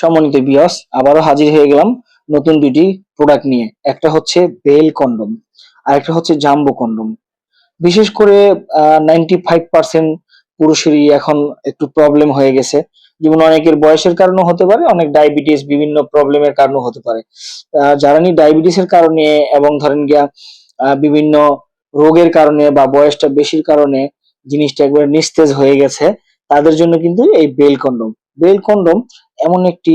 সম্মানিত বিয়াস আবারও হাজির হয়ে গেলাম নতুন দুটি প্রোডাক্ট নিয়ে। একটা হচ্ছে বেল কন্ডম আর একটা হচ্ছে জাম্বো কন্ডম বিশেষ করে নাইনটি ফাইভ পার্সেন্ট পুরুষেরই এখন একটু প্রবলেম হয়ে গেছে। যেমন অনেকের বয়সের কারণেও হতে পারে, অনেক ডায়াবেটিস বিভিন্ন প্রবলেমের কারণেও হতে পারে। যারা নি ডায়াবেটিসের কারণে এবং ধরেন গিয়া বিভিন্ন রোগের কারণে বা বয়সটা বেশির কারণে জিনিসটা একবারে নিস্তেজ হয়ে গেছে, তাদের জন্য কিন্তু এই বেল কন্ডম বেল কন্ডম এমন একটি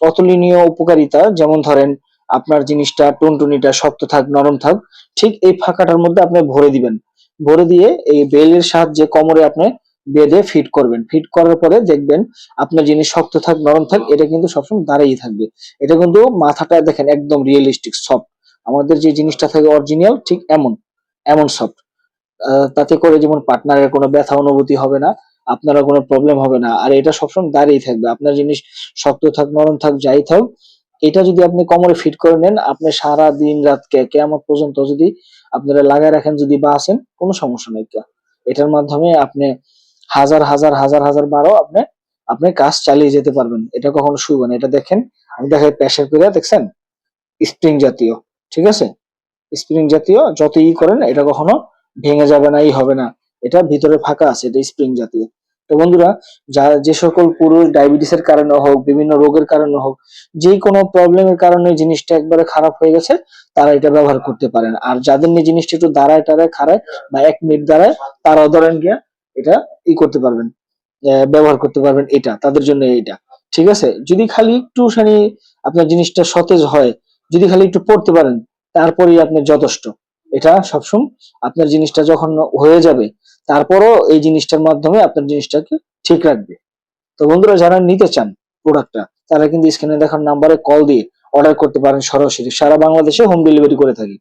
অতুলনীয় উপকারিতা। যেমন ধরেন, আপনার জিনিসটা, টুনটুনিটা শক্ত থাক, নরম থাক, ঠিক এই ফাঁকাটার মধ্যে আপনি ভরে দিবেন। ভরে দিয়ে এই বেলের সাহায্যে কোমরে আপনি বেঁধে ফিট করবেন। ফিট করার পরে দেখবেন আপনার জিনিস শক্ত থাক, নরম থাক, এটা কিন্তু সবসময় দাঁড়িয়ে থাকবে। এটা কিন্তু মাথাটা দেখেন একদম রিয়েলিস্টিক সফট আমাদের যে জিনিসটা থাকে অরিজিনাল ঠিক এমন এমন সফট তাতে করে যেমন পার্টনারের কোনো ব্যথা, অনুভূতি হবে না। আপনারা কোনো প্রবলেম হবে না। আর এটা সবসময় দাঁড়িয়ে থাকবে। আপনার জিনিস শক্ত থাক, নরম থাক, যাই থাক, এটা যদি আপনি কোমরে ফিট করে নেন, আপনি সারা দিন রাত কে কেমন পর্যন্ত যদি আপনারা লাগায় রাখেন, যদি বা আসেন কোনো সমস্যা নেই। এটার মাধ্যমে আপনি হাজার হাজার হাজার হাজার বারো আপনি আপনি কাজ চালিয়ে যেতে পারবেন। এটা কখনো শুইবে না। এটা দেখেন, আমি দেখাই প্রেশার করে দেখছেন? স্প্রিং জাতীয়, ঠিক আছে? স্প্রিং জাতীয়, যত ই করেন, এটা কখনো ভেঙে যাবে না, ই হবে না। এটা ভিতরে ফাঁকা আছে, এটা স্প্রিং জাতীয়। তো বন্ধুরা, যা যে সকল পুরুষ ডায়াবেটিসের কারণে হোক, বিভিন্ন রোগের কারণে হোক, যে কোনো প্রবলেমের কারণে জিনিসটা একবারে খারাপ হয়ে গেছে, তারা এটা ব্যবহার করতে পারেন। আর যাদের নিয়ে জিনিসটা একটু দাঁড়ায় টাড়ায়, খাড়ায় বা এক মিনিট দাঁড়ায় তারাও ধরেন গিয়া এটা ই করতে পারবেন ব্যবহার করতে পারবেন এটা, তাদের জন্য এটা ঠিক আছে? যদি খালি একটু খানি আপনার জিনিসটা সতেজ হয়, যদি খালি একটু পড়তে পারেন, তারপরেই আপনার যথেষ্ট। এটা সবসময় আপনার জিনিসটা যখন হয়ে যাবে তারপরও এই জিনিসটার মাধ্যমে আপনার জিনিসটাকে ঠিক রাখবে। তো বন্ধুরা, যারা নিতে চান প্রোডাক্টটা তারা কিন্তু স্ক্রিনে দেখার নাম্বারে কল দিয়ে অর্ডার করতে পারেন সরাসরি। সারা বাংলাদেশে হোম ডেলিভারি করে থাকি।